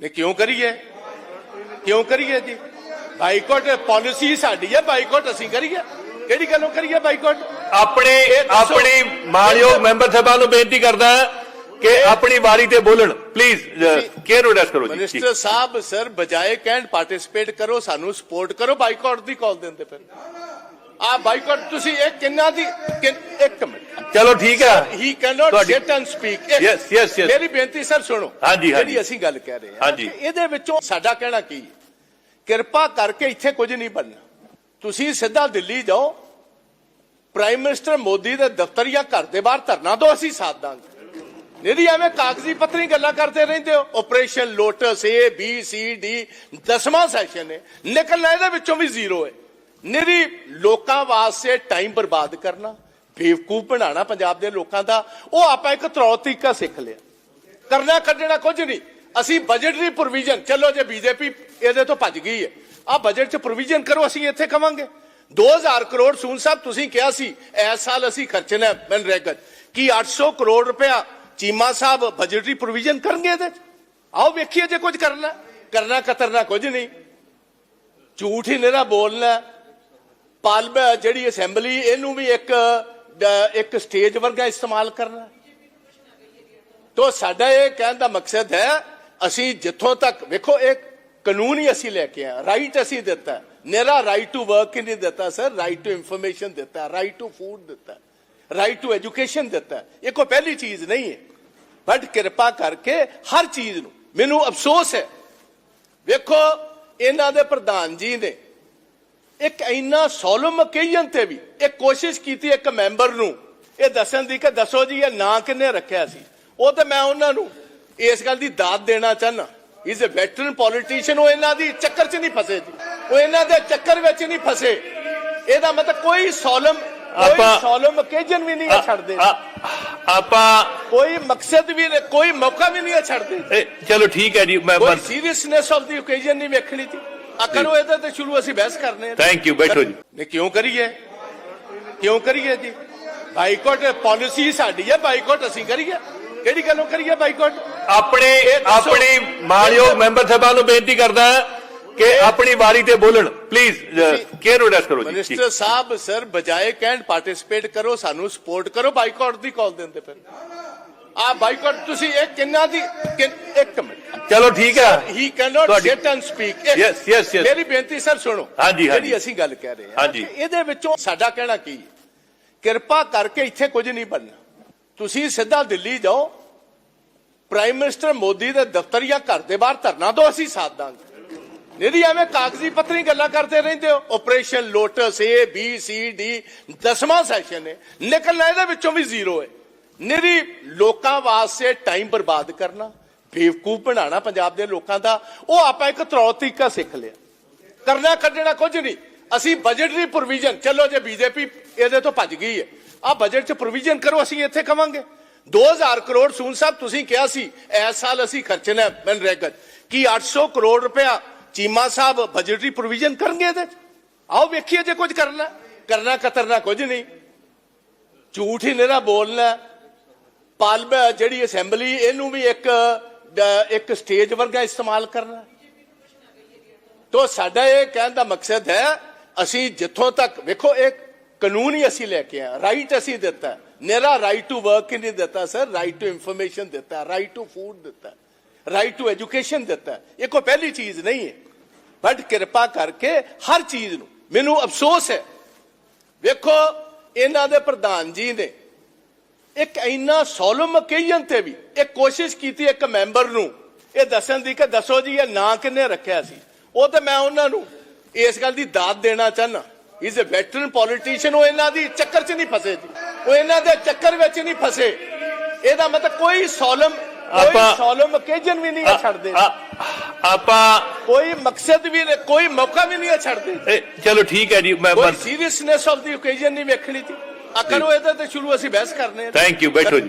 ਨੇ ਕਿਉਂ ਕਰੀਏ? ਕਿਉਂ ਕਰੀਏ ਜੀ? ਬਾਈਕਾਟ ਪਾਲਿਸੀ ਸਾਡੀ ਹੈ ਬਾਈਕਾਟ ਅਸੀਂ ਕਰੀਏ। ਕਿਹੜੀ ਗੱਲੋਂ ਕਰੀਏ ਬਾਈਕਾਟ? ਆਪਣੇ। ਆਪਣੀ ਮਾਨਯੋਗ ਮੈਂਬਰ ਸਾਹਿਬਾਨ ਨੂੰ ਬੇਨਤੀ ਕਰਦਾ ਕਿ ਆਪਣੀ ਵਾਰੀ ਤੇ ਬੋਲਣ। ਪਲੀਜ਼ ਕੇਅਰ ਐਡਰੈਸ ਕਰੋ ਜੀ। ਮਿਨਿਸਟਰ ਸਾਹਿਬ ਸਰ ਬਜਾਏ ਕਹਿਣ ਪਾਰਟਿਸਿਪੇਟ ਕਰੋ ਸਾਨੂੰ ਸਪੋਰਟ ਕਰੋ ਬਾਈਕਾਟ ਦੀ ਕਾਲ ਦਿੰਦੇ ਫਿਰ। ਆ ਬਾਈਕਾਟ ਤੁਸੀਂ ਇਹ ਕਿੰਨਾ ਦੀ ਕਿੰਨ- ਇੱਕ ਮਿੰਟ। ਚਲੋ ਠੀਕ ਹੈ। ਹੀ ਕੈਨੋਟ ਤੁਹਾਡੀ- sit and speak Yes, yes, yes. ਮੇਰੀ ਬੇਨਤੀ ਸਰ ਸੁਣੋ। ਹਾਂਜੀ, ਹਾਂਜੀ। ਜਿਹੜੀ ਅਸੀਂ ਗੱਲ ਕਹਿ ਰਹੇ ਹਾਂ। ਹਾਂਜੀ। ਕਿ ਇਹਦੇ ਵਿੱਚੋਂ ਸਾਡਾ ਕਹਿਣਾ ਕੀ ਹੈ? ਕਿਰਪਾ ਕਰਕੇ ਇੱਥੇ ਕੁਝ ਨਹੀਂ ਬਣਨਾ। ਤੁਸੀਂ ਸਿੱਧਾ ਦਿੱਲੀ ਜਾਓ। ਪ੍ਰਾਈਮ ਮਿਨਿਸਟਰ ਮੋਦੀ ਦੇ ਦਫ਼ਤਰ ਜਾਂ ਘਰ ਦੇ ਬਾਹਰ ਧਰਨਾ ਦਿਓ ਅਸੀਂ ਸਾਥ ਦਾਂਗੇ। ਨਿਹਦੀ ਐਵੇਂ ਕਾਗਜ਼ੀ ਪੱਤਰੀ ਗੱਲਾਂ ਕਰਦੇ ਰਹਿੰਦੇ ਹੋ। Operation lotus A B C D ਦਸਵਾਂ ਸੈਸ਼ਨ ਹੈ। ਨਿਕਲਣਾ ਇਹਦੇ ਵਿੱਚੋਂ ਵੀ ਜ਼ੀਰੋ ਹੈ। ਨਿਹਦੀ ਲੋਕਾਂ ਵਾਸਤੇ ਟਾਈਮ ਬਰਬਾਦ ਕਰਨਾ, ਬੇਵਕੂਫ ਬਣਾਉਣਾ ਪੰਜਾਬ ਦੇ ਲੋਕਾਂ ਦਾ, ਉਹ ਆਪਾਂ ਇੱਕ ਤਰੌ ਤਰੀਕਾ ਸਿੱਖ ਲਿਆ। ਕਰਨਾ ਕੱਢਣਾ ਕੁਝ ਨਹੀਂ। ਅਸੀਂ ਬਜਟਰੀ ਪ੍ਰੋਵੀਜ਼ਨ ਚਲੋ ਜੇ ਬੀਜੇਪੀ ਇਹਦੇ ਤੋਂ ਭੱਜ ਗਈ ਹੈ। ਆ ਬਜਟ 'ਚ ਪ੍ਰੋਵੀਜ਼ਨ ਕਰੋ, ਅਸੀਂ ਇੱਥੇ ਕਵਾਂਗੇ। 2000 ਕਰੋੜ ਸੂਨ ਸਾਹਿਬ, ਤੁਸੀਂ ਕਿਹਾ ਸੀ, ਇਸ ਸਾਲ ਅਸੀਂ ਖਰਚਣਾ ਹੈ ਮਨਰੇਗਾ 'ਚ। ਕੀ 800 ਕਰੋੜ ਰੁਪਇਆ ਚੀਮਾ ਸਾਹਿਬ ਬਜਟਰੀ ਪ੍ਰੋਵੀਜ਼ਨ ਕਰਨਗੇ ਇਹਦੇ 'ਚ? ਆਓ ਵੇਖੀਏ ਜੇ ਕੁਝ ਕਰਨਾ। ਕਰਨਾ ਕਤਰਨਾ ਕੁਝ ਨਹੀਂ। ਝੂਠ ਹੀ ਨਿਹਰਾ ਬੋਲਣਾ। ਪਾਰਲੀਮੈਂਟ ਜਿਹੜੀ ਅਸੈਂਬਲੀ ਇਹਨੂੰ ਵੀ ਇੱਕ ਇੱਕ ਸਟੇਜ ਵਰਗਾ ਇਸਤੇਮਾਲ ਕਰਨਾ। ਤੋ ਸਾਡਾ ਇਹ ਕਹਿਣ ਦਾ ਮਕਸਦ ਹੈ, ਅਸੀਂ ਜਿੱਥੋਂ ਤੱਕ, ਵੇਖੋ ਇੱਕ ਕਾਨੂੰਨ ਹੀ ਅਸੀਂ ਲੈ ਕੇ ਆਏ ਰਾਈਟ ਅਸੀਂ ਦਿੱਤਾ। ਮੇਰਾ ਰਾਈਟ ਟੂ ਵਰਕ ਹੀ ਨਹੀਂ ਦਿੱਤਾ ਸਰ ਰਾਈਟ ਟੂ ਇਨਫੋਰਮੇਸ਼ਨ ਦਿੱਤਾ ਰਾਈਟ ਟੂ ਫੂਡ ਦਿੱਤਾ ਰਾਈਟ ਟੂ ਐਜੂਕੇਸ਼ਨ ਦਿੱਤਾ। ਇਹ ਕੋਈ ਪਹਿਲੀ ਚੀਜ਼ ਨਹੀਂ ਹੈ। ਬਟ ਕਿਰਪਾ ਕਰਕੇ ਹਰ ਚੀਜ਼ ਨੂੰ, ਮੈਨੂੰ ਅਫਸੋਸ ਹੈ। ਵੇਖੋ, ਇਹਨਾਂ ਦੇ ਪ੍ਰਧਾਨ ਜੀ ਨੇ ਇੱਕ ਇੰਨਾ ਸੋਲਮ ਓਕੇਜਨ ਤੇ ਵੀ ਇੱਕ ਕੋਸ਼ਿਸ਼ ਕੀਤੀ ਇੱਕ ਮੈਂਬਰ ਨੂੰ ਇਹ ਦੱਸਣ ਦੀ ਕਿ ਦੱਸੋ ਜੀ ਇਹ ਨਾਂ ਕਿੰਨੇ ਰੱਖਿਆ ਸੀ? ਉਹ ਤੇ ਮੈਂ ਉਹਨਾਂ ਨੂੰ ਇਸ ਗੱਲ ਦੀ ਦਾਤ ਦੇਣਾ ਚਾਹਨਾ ਇਜ਼ ਅ ਵੈਟਰਨ ਪੋਲੀਟੀਸ਼ੀਅਨ ਉਹ ਇਹਨਾਂ ਦੀ ਚੱਕਰ 'ਚ ਨਹੀਂ ਫਸੇ ਜੀ। ਉਹ ਇਹਨਾਂ ਦੇ ਚੱਕਰ ਵਿੱਚ ਨਹੀਂ ਫਸੇ। ਇਹਦਾ ਮਤਲਬ ਕੋਈ ਸੋਲਮ ਕੋਈ ਸੋਲਮ ਓਕੇਜਨ ਵੀ ਨਹੀਂ ਇਹ ਛੱਡਦੇ। ਆਪਾਂ ਕੋਈ ਮਕਸਦ ਵੀ ਕੋਈ ਮੌਕਾ ਵੀ ਨਹੀਂ ਇਹ ਛੱਡਦੇ। ਇਹ, ਚਲੋ ਠੀਕ ਹੈ ਜੀ ਮੈਂ ਕੋਈ ਸੀਰੀਅਸਨੈਸ ਆਫ ਦੀ ਓਕੇਜਨ ਨਹੀਂ ਵੇਖਣੀ ਸੀ। ਆ ਕਰੋ ਇਹਦੇ ਤੇ ਸ਼ੁਰੂ ਅਸੀਂ ਬਹਿਸ ਕਰਨੇ ਆ ਥੈਂਕ ਯੂ ਬੈਠੋ ਜੀ। ਨੇ ਕਿਉਂ ਕਰੀਏ? ਕਿਉਂ ਕਰੀਏ ਜੀ? ਬਾਈਕਾਟ ਪਾਲਿਸੀ ਸਾਡੀ ਹੈ ਬਾਈਕਾਟ ਅਸੀਂ ਕਰੀਏ। ਕਿਹੜੀ ਗੱਲੋਂ ਕਰੀਏ ਬਾਈਕਾਟ? ਆਪਣੇ। ਆਪਣੀ ਮਾਨਯੋਗ ਮੈਂਬਰ ਸਾਹਿਬਾਨ ਨੂੰ ਬੇਨਤੀ ਕਰਦਾ ਕਿ ਆਪਣੀ ਵਾਰੀ ਤੇ ਬੋਲਣ। ਪਲੀਜ਼ ਕੇਅਰ ਐਡਰੈਸ ਕਰੋ ਜੀ। ਮਿਨਿਸਟਰ ਸਾਹਿਬ ਸਰ ਬਜਾਏ ਕਹਿਣ ਪਾਰਟਿਸਿਪੇਟ ਕਰੋ ਸਾਨੂੰ ਸਪੋਰਟ ਕਰੋ। ਬਾਈਕਾਟ ਦੀ ਕਾਲ ਦਿੰਦੇ ਫਿਰ ਆ ਬਾਈਕਾਟ ਤੁਸੀਂ ਇਹ ਕਿੰਨਾ ਦੀ ਕਿੰਨ- ਇੱਕ ਮਿੰਟ। ਚਲੋ ਠੀਕ ਹੈ। ਹੀ ਕੈਨੋਟ ਤੁਹਾਡੀ- sit and speak Yes, yes, yes. ਮੇਰੀ ਬੇਨਤੀ ਸਰ ਸੁਣੋ। ਹਾਂਜੀ, ਹਾਂਜੀ। ਜਿਹੜੀ ਅਸੀਂ ਗੱਲ ਕਹਿ ਰਹੇ ਹਾਂ ਹਾਂਜੀ। ਕਿ ਇਹਦੇ ਵਿੱਚੋਂ ਸਾਡਾ ਕਹਿਣਾ ਕੀ ਹੈ? ਕਿਰਪਾ ਕਰਕੇ ਇੱਥੇ ਕੁਝ ਨਹੀਂ ਬਣਨਾ। ਤੁਸੀਂ ਸਿੱਧਾ ਦਿੱਲੀ ਜਾਓ। ਪ੍ਰਾਈਮ ਮਿਨਿਸਟਰ ਮੋਦੀ ਦੇ ਦਫ਼ਤਰ ਜਾਂ ਘਰ ਦੇ ਬਾਹਰ ਧਰਨਾ ਦਿਓ ਅਸੀਂ ਸਾਥ ਦਾਂਗੇ। ਨਿਹਦੀ ਐਵੇਂ ਕਾਗਜ਼ੀ ਪੱਤਰੀ ਗੱਲਾਂ ਕਰਦੇ ਰਹਿੰਦੇ ਹੋ। Operation lotus A B C D ਦਸਵਾਂ ਸੈਸ਼ਨ ਹੈ। ਨਿਕਲਣਾ ਇਹਦੇ ਵਿੱਚੋਂ ਵੀ ਜ਼ੀਰੋ ਹੈ। ਨਿਹਦੀ ਲੋਕਾਂ ਵਾਸਤੇ ਟਾਈਮ ਬਰਬਾਦ ਕਰਨਾ, ਬੇਵਕੂਫ ਬਣਾਉਣਾ ਪੰਜਾਬ ਦੇ ਲੋਕਾਂ ਦਾ, ਉਹ ਆਪਾਂ ਇੱਕ ਤਰੌ ਤਰੀਕਾ ਸਿੱਖ ਲਿਆ। ਕਰਨਾ ਕੱਢਣਾ ਕੁਝ ਨਹੀਂ। ਅਸੀਂ ਬਜਟਰੀ ਪ੍ਰੋਵੀਜ਼ਨ ਚਲੋ ਜੇ ਬੀਜੇਪੀ ਇਹਦੇ ਤੋਂ ਭੱਜ ਗਈ ਹੈ। ਆ ਬਜਟ 'ਚ ਪ੍ਰੋਵੀਜ਼ਨ ਕਰੋ, ਅਸੀਂ ਇੱਥੇ ਕਵਾਂਗੇ। 2000 ਕਰੋੜ ਸੂਨ ਸਾਹਿਬ, ਤੁਸੀਂ ਕਿਹਾ ਸੀ, ਇਸ ਸਾਲ ਅਸੀਂ ਖਰਚਣਾ ਹੈ ਮਨਰੇਗਾ 'ਚ। ਕੀ 800 ਕਰੋੜ ਰੁਪਇਆ ਚੀਮਾ ਸਾਹਿਬ ਬਜਟਰੀ ਪ੍ਰੋਵੀਜ਼ਨ ਕਰਨਗੇ ਇਹਦੇ 'ਚ? ਆਓ ਵੇਖੀਏ ਜੇ ਕੁਝ ਕਰਨਾ। ਕਰਨਾ ਕਤਰਨਾ ਕੁਝ ਨਹੀਂ। ਝੂਠ ਹੀ ਨਿਹਰਾ ਬੋਲਣਾ ਪਾਰਲੀਮੈਂਟ ਜਿਹੜੀ ਅਸੈਂਬਲੀ, ਇਹਨੂੰ ਵੀ ਇੱਕ ਇੱਕ ਸਟੇਜ ਵਰਗਾ ਇਸਤੇਮਾਲ ਕਰਨਾ। ਤੋ ਸਾਡਾ ਇਹ ਕਹਿਣ ਦਾ ਮਕਸਦ ਹੈ, ਅਸੀਂ ਜਿੱਥੋਂ ਤੱਕ, ਵੇਖੋ, ਇਹ ਕਾਨੂੰਨ ਹੀ ਅਸੀਂ ਲੈ ਕੇ ਆਏ ਰਾਈਟ ਅਸੀਂ ਦਿੱਤਾ। ਮੇਰਾ ਰਾਈਟ ਟੂ ਵਰਕ ਹੀ ਨਹੀਂ ਦਿੱਤਾ ਸਰ ਰਾਈਟ ਟੂ ਇਨਫੋਰਮੇਸ਼ਨ ਦਿੱਤਾ ਰਾਈਟ ਟੂ ਫੂਡ ਦਿੱਤਾ ਰਾਈਟ ਟੂ ਐਜੂਕੇਸ਼ਨ ਦਿੱਤਾ। ਇਹ ਕੋਈ ਪਹਿਲੀ ਚੀਜ਼ ਨਹੀਂ ਹੈ। ਬਟ ਕਿਰਪਾ ਕਰਕੇ ਹਰ ਚੀਜ਼ ਨੂੰ, ਮੈਨੂੰ ਅਫਸੋਸ ਹੈ। ਵੇਖੋ, ਇਹਨਾਂ ਦੇ ਪ੍ਰਧਾਨ ਜੀ ਨੇ ਇੱਕ ਇੰਨਾ ਸੋਲਮ ਓਕੇਜਨ ਤੇ ਵੀ ਇੱਕ ਕੋਸ਼ਿਸ਼ ਕੀਤੀ ਇੱਕ ਮੈਂਬਰ ਨੂੰ। ਇਹ ਦੱਸਣ ਦੀ ਕਿ ਦੱਸੋ ਜੀ ਇਹ ਨਾਂ ਕਿੰਨੇ ਰੱਖਿਆ ਸੀ? ਉਹ ਤੇ ਮੈਂ ਉਹਨਾਂ ਨੂੰ ਇਸ ਗੱਲ ਦੀ ਦਾਤ ਦੇਣਾ ਚਾਹਨਾ ਇਜ਼ ਅ ਵੈਟਰਨ ਪੋਲੀਟੀਸ਼ੀਅਨ ਉਹ ਇਹਨਾਂ ਦੀ ਚੱਕਰ 'ਚ ਨਹੀਂ ਫਸੇ ਜੀ। ਉਹ ਇਹਨਾਂ ਦੇ ਚੱਕਰ ਵਿੱਚ ਨਹੀਂ ਫਸੇ। ਇਹਦਾ ਮਤਲਬ ਕੋਈ ਸੋਲਮ ਆਪਾਂ- ਸੋਲਮ ਓਕੇਜਨ ਵੀ ਨਹੀਂ ਇਹ ਛੱਡਦੇ। ਆਪਾਂ ਕੋਈ ਮਕਸਦ ਵੀ ਕੋਈ ਮੌਕਾ ਵੀ ਨਹੀਂ ਇਹ ਛੱਡਦੇ। ਇਹ, ਚਲੋ ਠੀਕ ਹੈ ਜੀ ਮੈਂ ਸੀਰੀਅਸਨੈਸ ਆਫ ਦੀ ਓਕੇਜਨ ਨਹੀਂ ਵੇਖਣੀ ਸੀ। ਕਰੋ ਇਹਦੇ ਤੇ ਸ਼ੁਰੂ ਅਸੀਂ ਬਹਿਸ ਕਰਨੇ ਆ। ਥੈਂਕ ਯੂ ਬੈਠੋ ਜੀ।